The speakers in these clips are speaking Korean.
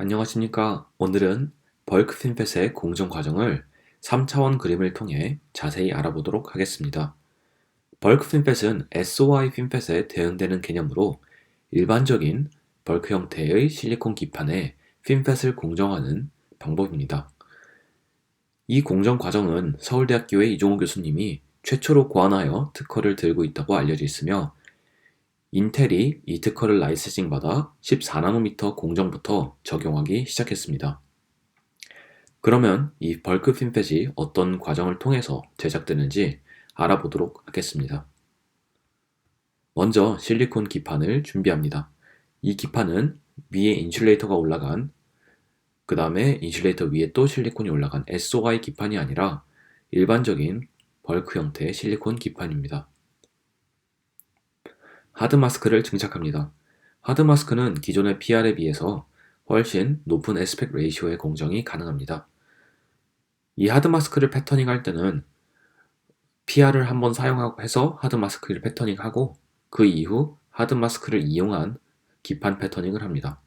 안녕하십니까. 오늘은 벌크 핀펫의 공정 과정을 3차원 그림을 통해 자세히 알아보도록 하겠습니다. 벌크 핀펫은 SOI 핀펫에 대응되는 개념으로 일반적인 벌크 형태의 실리콘 기판에 핀펫을 공정하는 방법입니다. 이 공정 과정은 서울대학교의 이종호 교수님이 최초로 고안하여 특허를 들고 있다고 알려져 있으며 인텔이 이 특허를 라이센싱 받아 14나노미터 공정부터 적용하기 시작했습니다. 그러면 이 벌크 핀펫이 어떤 과정을 통해서 제작되는지 알아보도록 하겠습니다. 먼저 실리콘 기판을 준비합니다. 이 기판은 위에 인슐레이터가 올라간 그 다음에 인슐레이터 위에 또 실리콘이 올라간 SOI 기판이 아니라 일반적인 벌크 형태의 실리콘 기판입니다. 하드 마스크를 증착합니다. 하드 마스크는 기존의 PR에 비해서 훨씬 높은 에스펙 레이시오의 공정이 가능합니다. 이 하드 마스크를 패터닝 할 때는 PR을 한번 사용하고 해서 하드 마스크를 패터닝하고 그 이후 하드 마스크를 이용한 기판 패터닝을 합니다.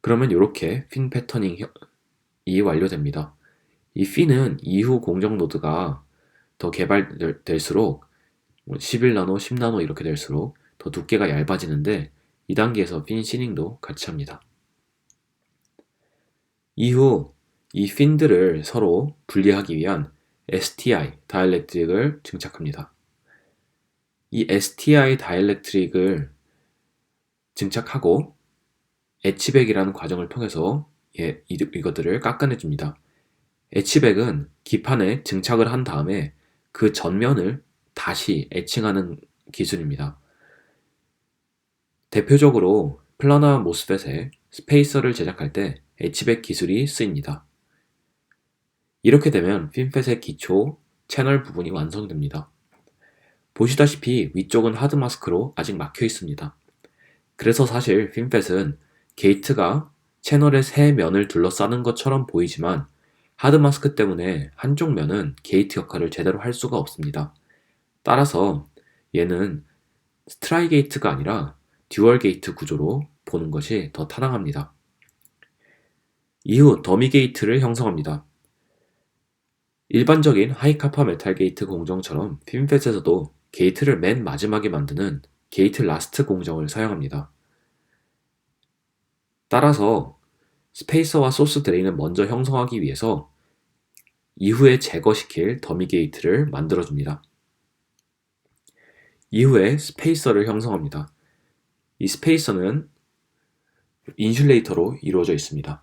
그러면 이렇게 핀 패터닝이 완료됩니다. 이 핀은 이후 공정 노드가 더 개발될수록 11나노, 뭐 10나노 이렇게 될수록 더 두께가 얇아지는데 이 단계에서 핀 시닝도 같이 합니다. 이후 이 핀들을 서로 분리하기 위한 STI, 다이렉트릭을 증착합니다. 이 STI 다이렉트릭을 증착하고 에치백이라는 과정을 통해서 예, 이것들을 깎아내줍니다. 에치백은 기판에 증착을 한 다음에 그 전면을 다시 애칭하는 기술입니다. 대표적으로 플라나 모스펫에 스페이서를 제작할 때 에치백 기술이 쓰입니다. 이렇게 되면 핀펫의 기초 채널 부분이 완성됩니다. 보시다시피 위쪽은 하드 마스크로 아직 막혀 있습니다. 그래서 사실 핀펫은 게이트가 채널의 세 면을 둘러싸는 것처럼 보이지만 하드 마스크 때문에 한쪽 면은 게이트 역할을 제대로 할 수가 없습니다. 따라서 얘는 스트라이 게이트가 아니라 듀얼 게이트 구조로 보는 것이 더 타당합니다. 이후 더미 게이트를 형성합니다. 일반적인 하이카파 메탈 게이트 공정처럼 핀펫에서도 게이트를 맨 마지막에 만드는 게이트 라스트 공정을 사용합니다. 따라서 스페이서와 소스 드레인을 먼저 형성하기 위해서 이후에 제거시킬 더미 게이트를 만들어줍니다. 이후에 스페이서를 형성합니다. 이 스페이서는 인슐레이터로 이루어져 있습니다.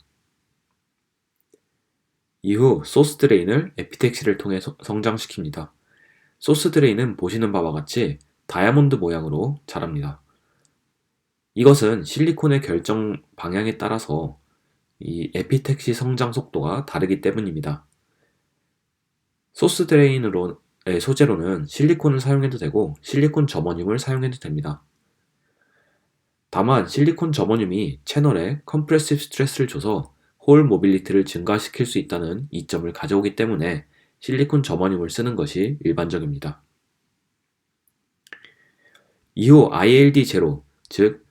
이후 소스 드레인을 에피텍시를 통해 성장시킵니다. 소스 드레인은 보시는 바와 같이 다이아몬드 모양으로 자랍니다. 이것은 실리콘의 결정 방향에 따라서 이 에피텍시 성장 속도가 다르기 때문입니다. 소스 드레인으로 소재로는 실리콘을 사용해도 되고 실리콘 점원륨을 사용해도 됩니다. 다만 실리콘 점원륨이 채널에 컴프레시브 스트레스를 줘서 홀 모빌리티를 증가시킬 수 있다는 이점을 가져오기 때문에 실리콘 점원륨을 쓰는 것이 일반적입니다. 이후 ILD 제로, 즉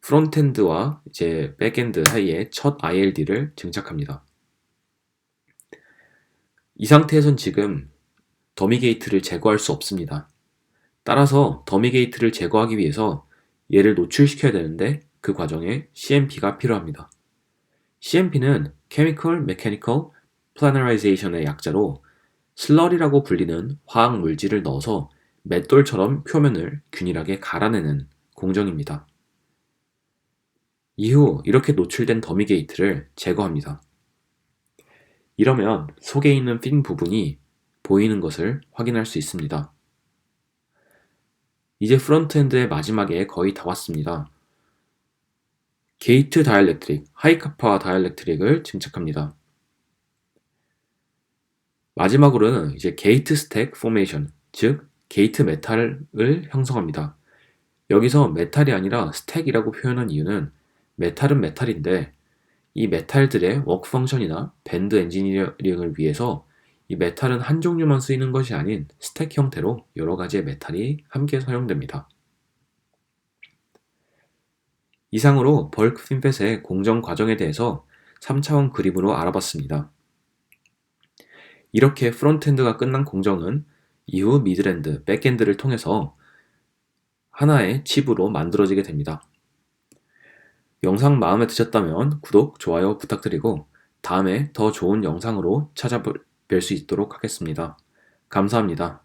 프론트엔드와 이제 백엔드 사이에 첫 ILD를 증착합니다. 이 상태에선 지금 더미 게이트를 제거할 수 없습니다. 따라서 더미 게이트를 제거하기 위해서 얘를 노출시켜야 되는데 그 과정에 CMP가 필요합니다. CMP는 Chemical Mechanical Planarizzation의 약자로 슬러리라고 불리는 화학 물질을 넣어서 맷돌처럼 표면을 균일하게 갈아내는 공정입니다. 이후 이렇게 노출된 더미 게이트를 제거합니다. 이러면 속에 있는 핀 부분이 보이는 것을 확인할 수 있습니다. 이제 프론트엔드의 마지막에 거의 다 왔습니다. 게이트 다이렉트릭, 하이카파 다이렉트릭을 증착합니다. 마지막으로는 이제 게이트 스택 포메이션, 즉 게이트 메탈을 형성합니다. 여기서 메탈이 아니라 스택이라고 표현한 이유는 메탈은 메탈인데 이 메탈들의 워크 펑션이나 밴드 엔지니어링을 위해서 이 메탈은 한 종류만 쓰이는 것이 아닌 스택 형태로 여러 가지의 메탈이 함께 사용됩니다. 이상으로 벌크 핀펫의 공정 과정에 대해서 3차원 그림으로 알아봤습니다. 이렇게 프론트엔드가 끝난 공정은 이후 미드랜드, 백엔드를 통해서 하나의 칩으로 만들어지게 됩니다. 영상 마음에 드셨다면 구독, 좋아요 부탁드리고 다음에 더 좋은 영상으로 찾아 뵐 수 있도록 하겠습니다. 감사합니다.